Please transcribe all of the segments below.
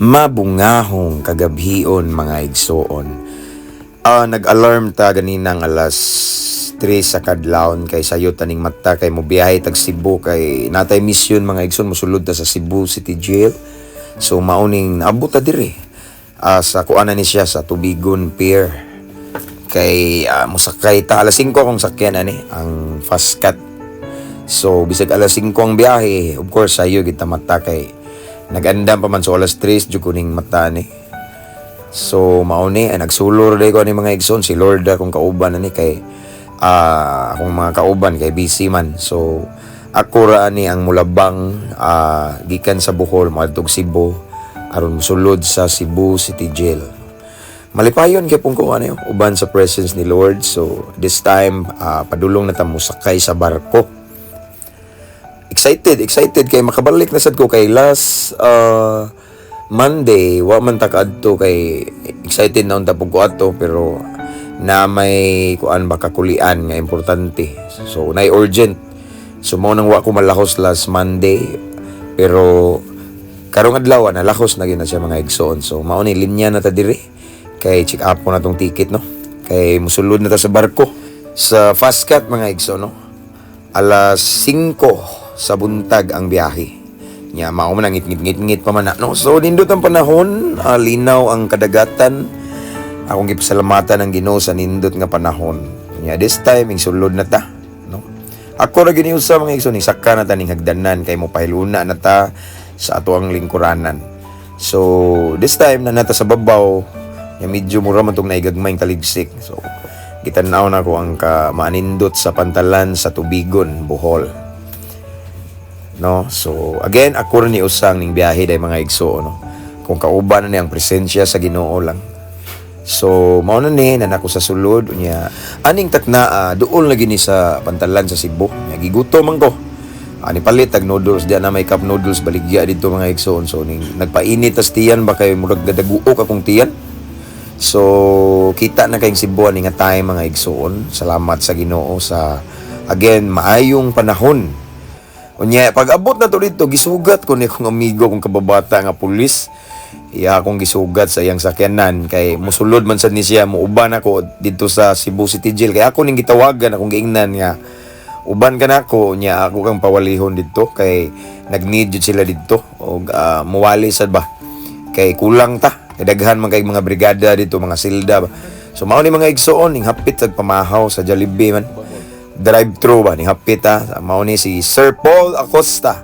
Mabungahong kagabhion mga igsoon. Ah, nag-alarm ta ganinang alas 3 sa kadlawon kay sayo taning mata kay mo biyahe tag Cebu kay natay mission mga igsoon mosulod ta sa Cebu City Jail. So mauning naabot ta diri. Ah, sa kuana ni siya sa Tubigon Pier. Kay ah, mosakay ta alas 5 kung sakyan ani ang fast cut So, bisag alas 5 ang biyahe, of course, sayo kita mata kay nagandam pa man so alas 3, dyan kuning mata ni. So, mauni, ay nagsulor day ko ni mga igsoon, si Lord akong kauban ani kay ah akong mga kauban kay busy man. So, ako ra ni ang mulabang ah, gikan sa Bohol, maadtog Cebu, aron musulod sa Cebu City Jail. Malipayon kay pong ano yun, uban sa presence ni Lord. So, this time, ah, padulong na ta mo sakay sa barko excited, excited kay makabalik na sad ko kay last uh, Monday, wa man ta kaadto kay excited na unta pug ko adto pero na may kuan baka kulian nga importante. So nay urgent. So mo nang wa ko malahos last Monday pero karong adlaw na lahos na gyud na siya mga igsoon. So mao ni linya na ta diri kay check up ko na tong ticket no. Kay musulod na ta sa barko sa fast cut mga igsoon no. Alas 5 sa buntag ang biyahe. Nya mao man ngit ngit ngit ngit pa man no. So nindot ang panahon, ah, linaw ang kadagatan. Akong gipasalamatan ang Ginoo sa nindot nga panahon. Nya this time ing sulod na ta, no. Ako ra gini usa mga igsoon ni sakka na ta ning hagdanan kay mo pahiluna na ta sa ato ang lingkuranan. So this time na nata sa babaw, nya medyo mura man tong naigagmayng taligsik. So gitanaw na ko ang ka manindot sa pantalan sa Tubigon, Bohol no? So again ako ni usang ning biyahe day mga igso no? Kung kauban na ni ang presensya sa Ginoo lang. So mao na ni nan ako sa sulod unya aning takna duol lagi ni sa pantalan sa Cebu. Nya gigutom man ko. Ani palit tag noodles diyan na may cup noodles baligya dito mga igsoon so ning nagpainit tas tiyan ba kay murag gadaguok akong tiyan. So, kita na kayong Cebu ni nga tayo mga igsoon. Salamat sa Ginoo sa again maayong panahon. Unya pag abot na to gisugat ko ni kong amigo kong kababata nga pulis. Iya akong gisugat sa iyang sakyanan. Kay musulod man sad ni siya muuban ako dito sa Cebu City Jail. Kay ako ning gitawagan akong giingnan nga uban ka na ako. Nya ako kang pawalihon dito. Kay nag-need jud sila dito. Og ah, muwali sad ba? Kay kulang ta. Kay daghan man kay mga brigada dito mga silda so mao ni mga igsoon ning hapit sa pamahaw sa Jollibee man drive thru ba ning hapit ha mao ni si Sir Paul Acosta.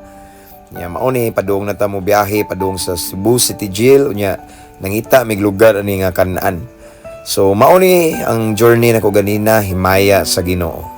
Nya mao ni padung na ta mo biyahe padung sa Cebu City Jail. Nya nangita mig lugar ani nga kanaan. So mao ni ang journey nako ganina himaya sa Ginoo